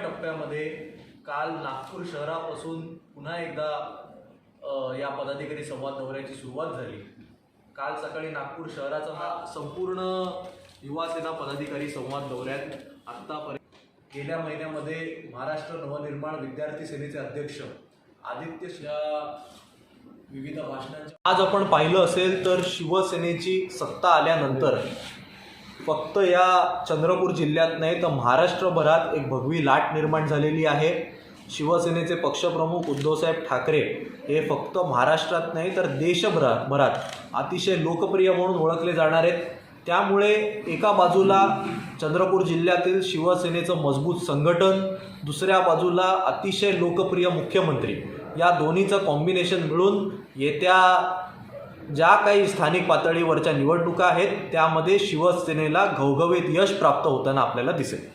टप्प्यामध्ये काल नागपूर शहरापासून पुन्हा एकदा या पदाधिकारी संवाद दौऱ्याची सुरुवात झाली. काल सकाळी नागपूर शहराचा हा संपूर्ण युवासेना पदाधिकारी संवाद दौऱ्यात आत्तापर्यंत गेल्या महिन्यामध्ये महाराष्ट्र नवनिर्माण विद्यार्थी सेनेचे अध्यक्ष आदित्य शिया विविध भाषणांच्या आज आपण पाहिलं असेल तर शिवसेनेची सत्ता आल्यानंतर फक्त या चंद्रपूर जिल्ह्यात नाही तर महाराष्ट्रभरात एक भगवी लाट निर्माण झालेली आहे. शिवसेनेचे पक्षप्रमुख उद्धवसाहेब ठाकरे हे फक्त महाराष्ट्रात नाही तर देशभरात भरात अतिशय लोकप्रिय म्हणून ओळखले जाणार आहेत. त्यामुळे एका बाजूला चंद्रपूर जिल्ह्यातील शिवसेनेचं मजबूत संघटन दुसऱ्या बाजूला अतिशय लोकप्रिय मुख्यमंत्री. या दोन्हीचं कॉम्बिनेशन मिळून येत्या ज्या काही स्थानिक पातळीवरच्या निवडणुका आहेत त्यामध्ये शिवसेनेला घवघवीत यश प्राप्त होताना आपल्याला दिसेल.